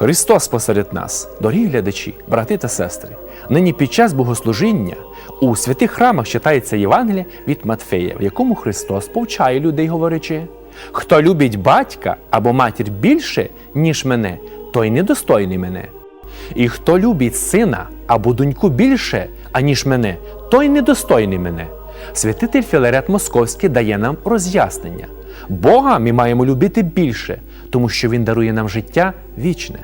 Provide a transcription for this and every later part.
Христос посеред нас, дорогі глядачі, брати та сестри. Нині під час богослужіння у святих храмах читається Євангелія від Матфея, в якому Христос повчає людей, говорячи: хто любить батька або матір більше, ніж мене, той недостойний мене. І хто любить сина або доньку більше, аніж мене, той недостойний мене. Святитель Філарет Московський дає нам роз'яснення. Бога ми маємо любити більше, тому що Він дарує нам життя вічне.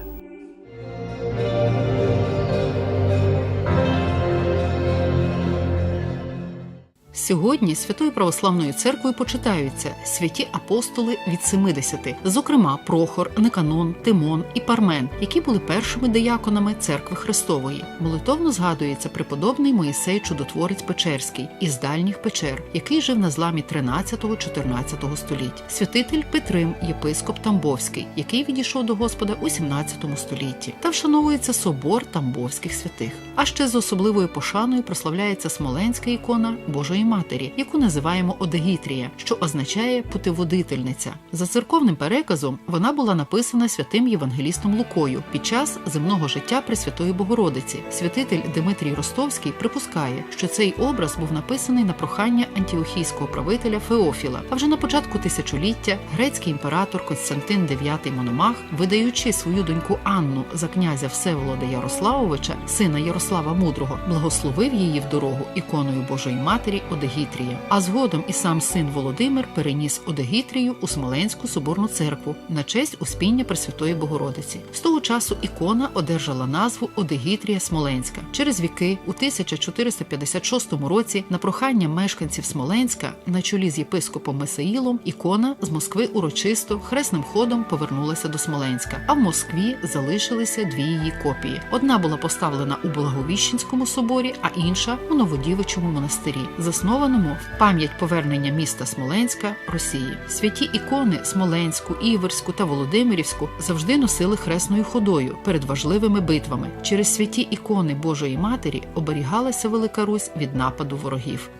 Сьогодні Святою Православною церквою почитаються святі апостоли від 70, зокрема Прохор, Никанон, Тимон і Пармен, які були першими дияконами церкви Христової. Молитовно згадується преподобний Моїсей Чудотворець Печерський із дальніх печер, який жив на зламі 13-14 століть. Святитель Петрим, єпископ Тамбовський, який відійшов до Господа у 17 столітті, та вшановується собор Тамбовських святих. А ще з особливою пошаною прославляється смоленська ікона Божої Матері, яку називаємо Одегітрія, що означає путеводительниця. За церковним переказом вона була написана святим євангелістом Лукою під час земного життя Пресвятої Богородиці. Святитель Дмитрій Ростовський припускає, що цей образ був написаний на прохання антіохійського правителя Феофіла. А вже на початку тисячоліття грецький імператор Константин IX Мономах, видаючи свою доньку Анну за князя Всеволода Ярославовича, сина Ярослава Мудрого, благословив її в дорогу іконою Божої Матері Одегітрія. А згодом і сам син Володимир переніс Одегітрію у Смоленську соборну церкву на честь успіння Пресвятої Богородиці. З того часу ікона одержала назву Одегітрія Смоленська. Через віки у 1456 році на прохання мешканців Смоленська на чолі з єпископом Месаїлом ікона з Москви урочисто хресним ходом повернулася до Смоленська. А в Москві залишилися дві її копії. Одна була поставлена у Благовіщенському соборі, а інша у Новодівичому монастирі, заснованому в пам'ять повернення міста Смоленська Росії. Святі ікони Смоленську, Іверську та Володимирівську завжди носили хресною ходою перед важливими битвами. Через святі ікони Божої Матері оберігалася Велика Русь від нападу ворогів.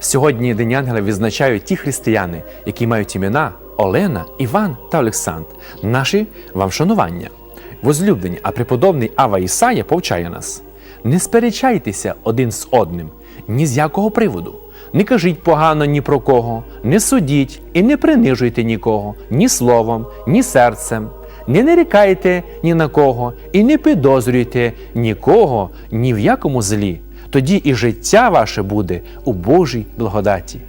Сьогодні День Ангела відзначають ті християни, які мають імена Олена, Іван та Олександр. Наші вам шанування. Возлюблені, а преподобний Ава Ісая повчає нас: не сперечайтеся один з одним, ні з якого приводу. Не кажіть погано ні про кого, не судіть і не принижуйте нікого, ні словом, ні серцем. Не нарікайте ні на кого і не підозрюйте нікого ні в якому злі. Тоді і життя ваше буде у Божій благодаті.